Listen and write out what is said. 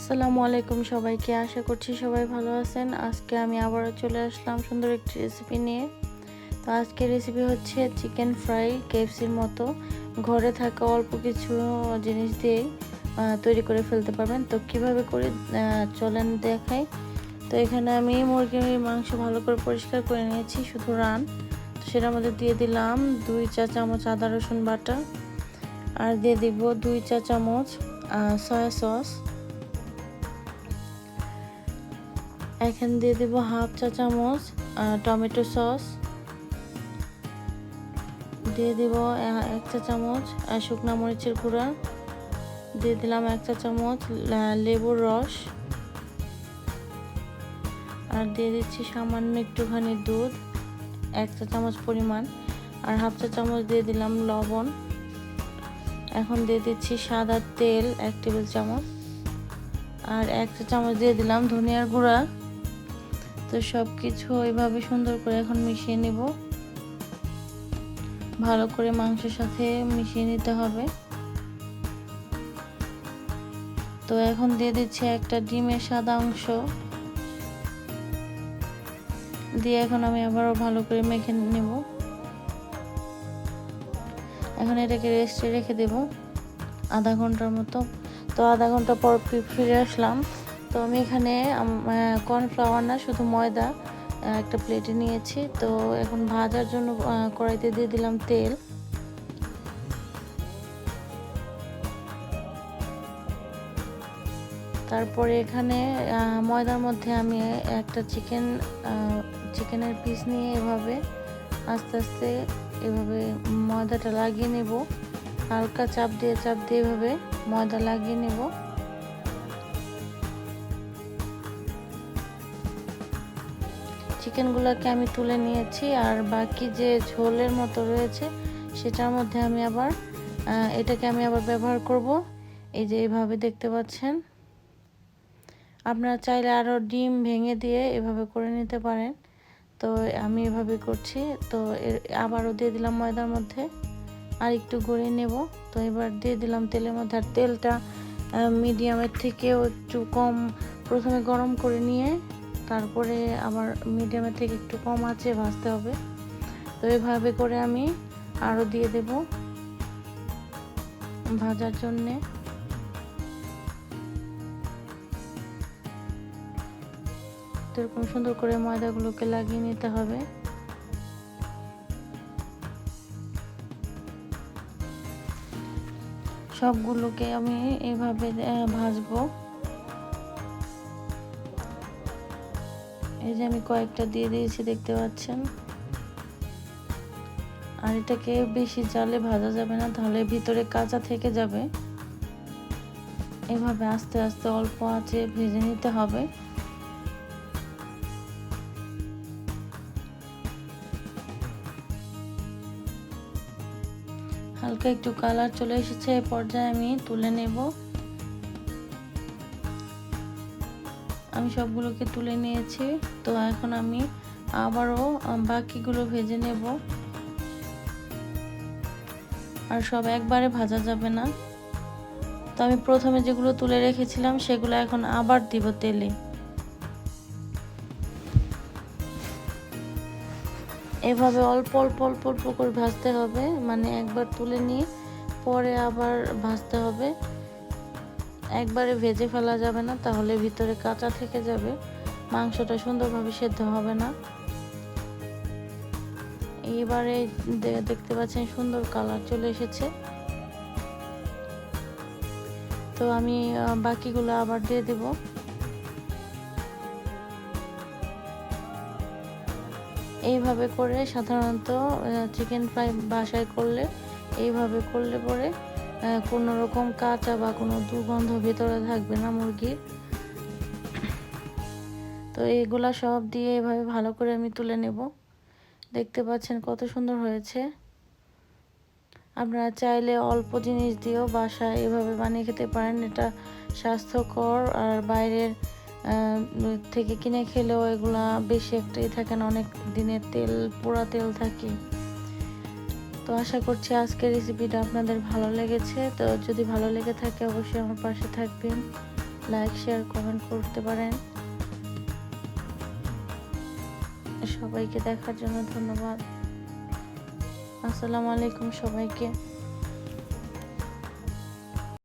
আসসালামু আলাইকুম সবাইকে। আশা করছি সবাই ভালো আছেন। আজকে আমি আবারও চলে আসলাম সুন্দর একটি রেসিপি নিয়ে। তো আজকের রেসিপি হচ্ছে চিকেন ফ্রাই কেএফসির মতো। ঘরে থাকা অল্প কিছু জিনিস দিয়ে তৈরি করে ফেলতে পারবেন। তো কীভাবে করে চলেন দেখাই। তো এখানে আমি মুরগির মাংস ভালো করে পরিষ্কার করে নিয়েছি, শুধু রান। তো সেটার মধ্যে দিয়ে দিলাম দুই চা চামচ আদা রসুন বাটা। আর দিয়ে দিব দুই চা চামচ সয়া সস এখানে দিয়ে দেব হাফ চা চামচ টমেটো সস। দিয়ে দেব এক চা চামচ শুকনো মরিচের গুঁড়া। দিয়ে দিলাম এক চা চামচ লেবুর রস। আর দিয়ে দিচ্ছি সামান্য একটুখানি দুধ, এক চা চামচ পরিমাণ। আর হাফ চা চামচ দিয়ে দিলাম লবণ। এখন দিয়ে দিচ্ছি সাদা তেল, এক টেবিল চামচ। আর এক চা চামচ দিয়ে দিলাম ধনিয়ার গুঁড়া। তো সব কিছু এইভাবে সুন্দর করে এখন মিশিয়ে নেব। ভালো করে মাংসের সাথে মিশিয়ে নিতে হবে। তো এখন দিয়ে দিচ্ছি একটা ডিমের সাদা অংশ। দিয়ে এখন আমি আবারও ভালো করে মেখে নেব। এখন এটাকে রেস্টে রেখে দেব আধা ঘণ্টার মতো। তো আধা ঘণ্টা পর ফিরে আসলাম। তো আমি এখানে কর্নফ্লাওয়ার না, শুধু ময়দা একটা প্লেটে নিয়েছি। তো এখন ভাজার জন্য কড়াইতে দিয়ে দিলাম তেল। তারপরে এখানে ময়দার মধ্যে আমি একটা চিকেন চিকেনের পিস নিয়ে এভাবে আস্তে আস্তে এভাবে ময়দাটা লাগিয়ে নেব। হালকা চাপ দিয়ে চাপ দিয়ে এভাবে ময়দা লাগিয়ে নেব। চিকেনগুলোকে আমি তুলে নিয়েছি, আর বাকি যে ঝোলের মতো রয়েছে সেটার মধ্যে আমি আবার এটাকে আমি আবার ব্যবহার করব। এই যে এইভাবে দেখতে পাচ্ছেন। আপনারা চাইলে আরও ডিম ভেঙে দিয়ে এভাবে করে নিতে পারেন। তো আমি এভাবে করছি। তো আবারও দিয়ে দিলাম ময়দার মধ্যে, আর একটু গড়িয়ে নেব। তো এবার দিয়ে দিলাম তেলের মধ্যে, আর তেলটা মিডিয়ামের থেকেও একটু কম, প্রথমে গরম করে নিয়ে তারপরে আবার মিডিয়ামের থেকে একটু কম আছে, ভাজতে হবে। তো এভাবে করে আমি আরও দিয়ে দেব ভাজার জন্যে। এরকম সুন্দর করে ময়দাগুলোকে লাগিয়ে নিতে হবে। সবগুলোকে আমি এভাবে ভাজবো। এই যে আমি কয়েকটা দিয়ে দিয়েছি, দেখতে পাচ্ছেন? আর এটাকে বেশি জালে ভাজা যাবে না, তাহলে ভিতরে কাঁচা থেকে যাবে। এভাবে আস্তে আস্তে অল্প আঁচে ভেজে নিতে হবে। হালকা একটু কালার চলে এসেছে এই পর্যায়ে আমি তুলে নেব। আমি সবগুলোকে তুলে নিয়েছি। তো এখন আমি আবারও বাকিগুলো ভেজে নেব। আর সব একবারে ভাজা যাবে না। তো আমি প্রথমে যেগুলো তুলে রেখেছিলাম, সেগুলো এখন আবার দিব তেলে। এভাবে অল্প অল্প অল্প অল্প করে ভাজতে হবে। মানে একবার তুলে নিয়ে পরে আবার ভাজতে হবে। একবারে ভেজে ফেলা যাবে না, তাহলে ভিতরে কাঁচা থেকে যাবে, মাংসটা সুন্দরভাবে সেদ্ধ হবে না। এইবারে দেখতে পাচ্ছেন সুন্দর কালার চলে এসেছে। তো আমি বাকিগুলো আবার দিয়ে দেব। এইভাবে করে সাধারণত চিকেন ফ্রাই বাসায় করলে, এইভাবে করলে পরে কোনো রকম কাঁচা বা কোনো দুর্গন্ধ ভিতরে থাকবে না মুরগির। তো এইগুলা সব দিয়ে এভাবে ভালো করে আমি তুলে নেব। দেখতে পাচ্ছেন কত সুন্দর হয়েছে। আপনারা চাইলে অল্প জিনিস দিয়েও বাসায় এভাবে বানিয়ে খেতে পারেন। এটা স্বাস্থ্যকর আর বাইরের থেকে কিনে খেলেও এগুলা বেশি একটাই থাকে না, অনেক দিনের তেল, পোড়া তেল থাকে। তো আশা করছি আজকের রেসিপিটা আপনাদের ভালো লেগেছে। তো যদি ভালো লেগে থাকে, অবশ্যই আমার পাশে থাকবেন। লাইক শেয়ার কমেন্ট করতে পারেন। সবাইকে দেখার জন্য ধন্যবাদ। আসসালামু আলাইকুম সবাইকে।